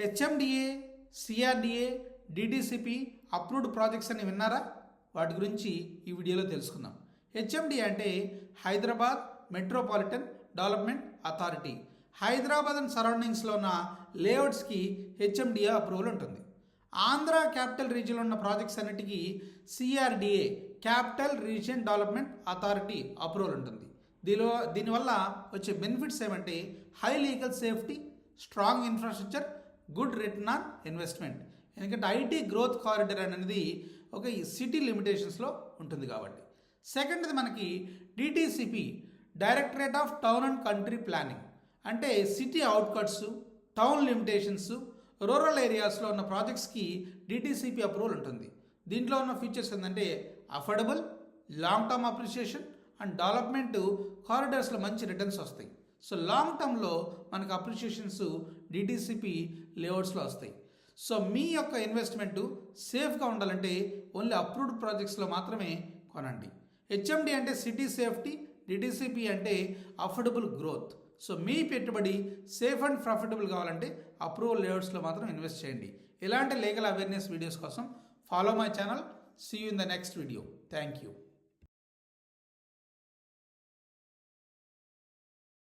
HMDA CRDA DDCP approved projects అని విన్నారా? వాటి గురించి ఈ వీడియోలో తెలుసుకుందాం. హెచ్ఎండి అంటే Hyderabad metropolitan development authority. Hyderabad and సరౌండింగ్స్లో ఉన్న లేఅవుట్స్కి హెచ్ఎండిఏ అప్రూవల్ ఉంటుంది. ఆంధ్ర క్యాపిటల్ రీజియన్లో ఉన్న ప్రాజెక్ట్స్ అన్నిటికీ CRDA capital region development authority approval ఉంటుంది. దీనిలో దీనివల్ల వచ్చే బెనిఫిట్స్ ఏమంటే high legal safety strong infrastructure good return on investment. ఎందుకంటే ఐటీ గ్రోత్ కారిడర్ అనేది ఒక సిటీ లిమిటేషన్స్లో ఉంటుంది కాబట్టి. సెకండ్ది మనకి DTCP directorate of town and country planning. అంటే city outskirts town limitations rural ఏరియాస్లో ఉన్న ప్రాజెక్ట్స్కి డిటిసిపి అప్రూవల్ ఉంటుంది. దీంట్లో ఉన్న ఫీచర్స్ ఏంటంటే affordable long term appreciation and development కారిడార్స్లో మంచి రిటర్న్స్ వస్తాయి. సో లాంగ్ టర్మ్లో మనకు అప్రిషియేషన్స్ డిటిసిపి లేఅవుట్స్లో వస్తాయి. సో మీ యొక్క ఇన్వెస్ట్మెంట్ సేఫ్గా ఉండాలంటే ఓన్లీ అప్రూవ్డ్ ప్రాజెక్ట్స్లో మాత్రమే కొనండి. హెచ్ఎండి అంటే సిటీ సేఫ్టీ డిటిసిపి అంటే అఫోర్డబుల్ గ్రోత్ సో మీ పెట్టుబడి సేఫ్ అండ్ ప్రాఫిటబుల్ కావాలంటే అప్రూవల్ లేఅవుట్స్లో మాత్రం ఇన్వెస్ట్ చేయండి. ఇలాంటి లీగల్ అవేర్నెస్ వీడియోస్ కోసం follow my channel see you in the next video thank you